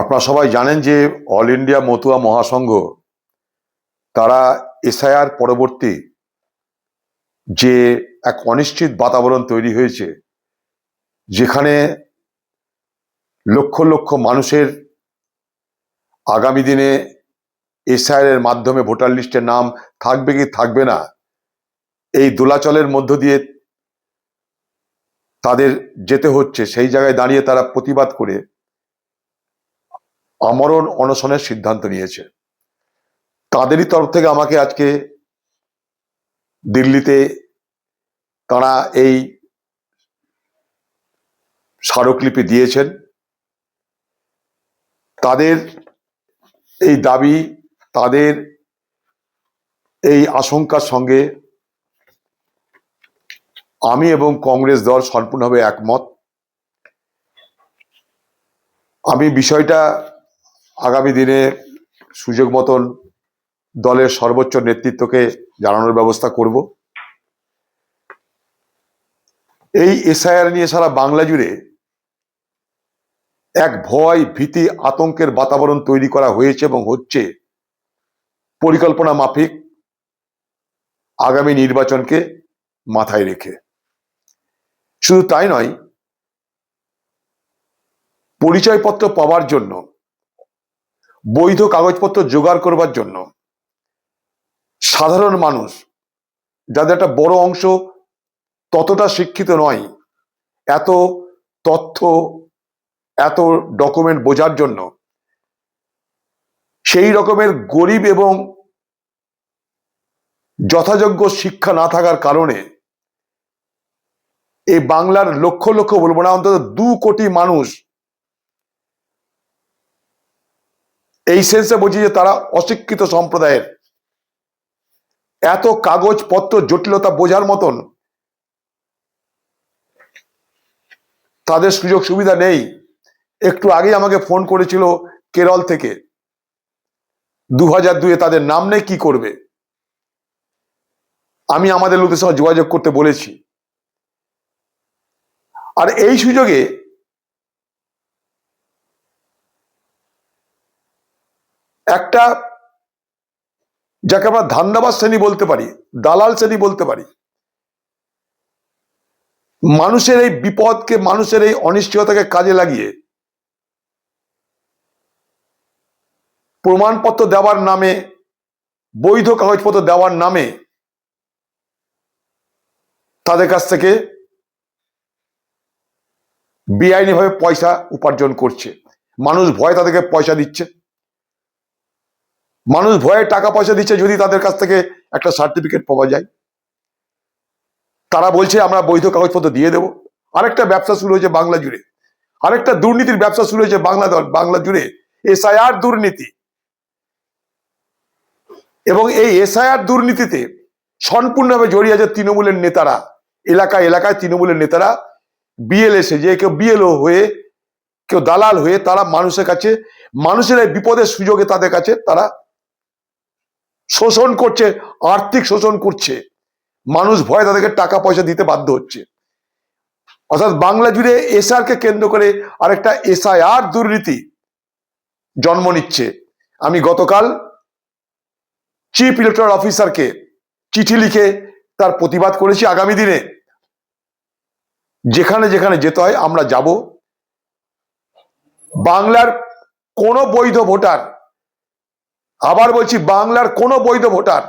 আপনারা সবাই জানেন যে অল ইন্ডিয়া মতুয়া মহাসংঘ, তারা এসআইআর পরবর্তী যে এক অনিশ্চিত বাতাবরণ তৈরি হয়েছে, যেখানে লক্ষ লক্ষ মানুষের আগামী দিনে এসআইআর মাধ্যমে ভোটার লিস্টের নাম থাকবে কি থাকবে না, এই দোলাচলের মধ্য দিয়ে তাদের যেতে হচ্ছে, সেই জায়গায় দাঁড়িয়ে তারা প্রতিবাদ করে আমরণ অনশনের সিদ্ধান্ত নিয়েছে। তাদেরই তরফ থেকে আমাকে আজকে দিল্লিতে তারা এই স্মারকলিপি দিয়েছেন। তাদের এই দাবি, তাদের এই আশঙ্কার সঙ্গে আমি এবং কংগ্রেস দল সম্পূর্ণভাবে একমত। আমি বিষয়টা আগামী দিনে সুযোগ মতন দলের সর্বোচ্চ নেতৃত্বকে জানানোর ব্যবস্থা করব। এই এসআইআর নিয়ে সারা বাংলা জুড়ে এক ভয় ভীতি আতঙ্কের বাতাবরণ তৈরি করা হয়েছে এবং হচ্ছে পরিকল্পনা মাফিক আগামী নির্বাচনকে মাথায় রেখে। শুধু তাই নয়, পরিচয়পত্র পাওয়ার জন্য বৈধ কাগজপত্র জোগাড় করবার জন্য সাধারণ মানুষ, যাদের একটা বড় অংশ ততটা শিক্ষিত নয়, এত তথ্য, এত ডকুমেন্ট বোঝার জন্য সেই রকমের গরিব এবং যথাযোগ্য শিক্ষা না থাকার কারণে এই বাংলার লক্ষ লক্ষ বলব না, অন্তত দু কোটি মানুষ এই সেন্সে বলছি যে তারা অশিক্ষিত সম্প্রদায়ের। এত কাগজপত্র জটিলতা বোঝার মতন তাদের সুযোগ সুবিধা নেই। একটু আগে আমাকে ফোন করেছিল কেরল থেকে। দু হাজার দুয়ে তাদের নাম নেই, কি করবে? আমি আমাদের লোকের সঙ্গে যোগাযোগ করতে বলেছি। আর এই সুযোগে একটা যাকে আমরা ধান্দাবাজ শ্রেণি বলতে পারি, দালাল শ্রেণি বলতে পারি, মানুষের এই বিপদকে, মানুষের এই অনিশ্চয়তাকে কাজে লাগিয়ে প্রমাণপত্র দেওয়ার নামে, বৈধ কাগজপত্র দেওয়ার নামে তাদের কাছ থেকে বেআইনিভাবে পয়সা উপার্জন করছে। মানুষ ভয় তাদেরকে পয়সা দিচ্ছে। মানুষ ভয়ে টাকা পয়সা দিচ্ছে যদি তাদের কাছ থেকে একটা সার্টিফিকেট পাওয়া যায়। তারা বলছে, আমরা বৈধ কাগজপত্র দিয়ে দেব। আরেকটা ব্যবসা শুরু হয়েছে বাংলা জুড়ে। আরেকটা দুর্নীতির ব্যবসা শুরু হয়েছে বাংলা বাংলা জুড়ে। এসআইআর দুর্নীতি। এবং এই এসআইআর দুর্নীতিতে সম্পূর্ণভাবে জড়িয়ে আছে তৃণমূলের নেতারা। এলাকা এলাকায় তৃণমূলের নেতারা বিএলএসে যে কেউ বিএলও হয়ে, কেউ দালাল হয়ে তারা মানুষের কাছে মানুষের বিপদের সুযোগে তাদের কাছে তারা শোষণ করছে, আর্থিক শোষণ করছে। মানুষ ভয়ে তাদেরকে টাকা পয়সা দিতে বাধ্য হচ্ছে। অর্থাৎ বাংলা জুড়ে এসআর কে কেন্দ্র করে আরেকটা এসআইআর দুর্নীতি জন্ম নিচ্ছে। আমি গতকাল চিফ ইলেকট্রাল অফিসারকে চিঠি লিখে তার প্রতিবাদ করেছি আগামী দিনে। যেখানে যেখানে যেতে হয় আমরা যাব। বাংলার কোনো বৈধ ভোটার আবার বলছি বাংলার কোন বৈধ ভোটার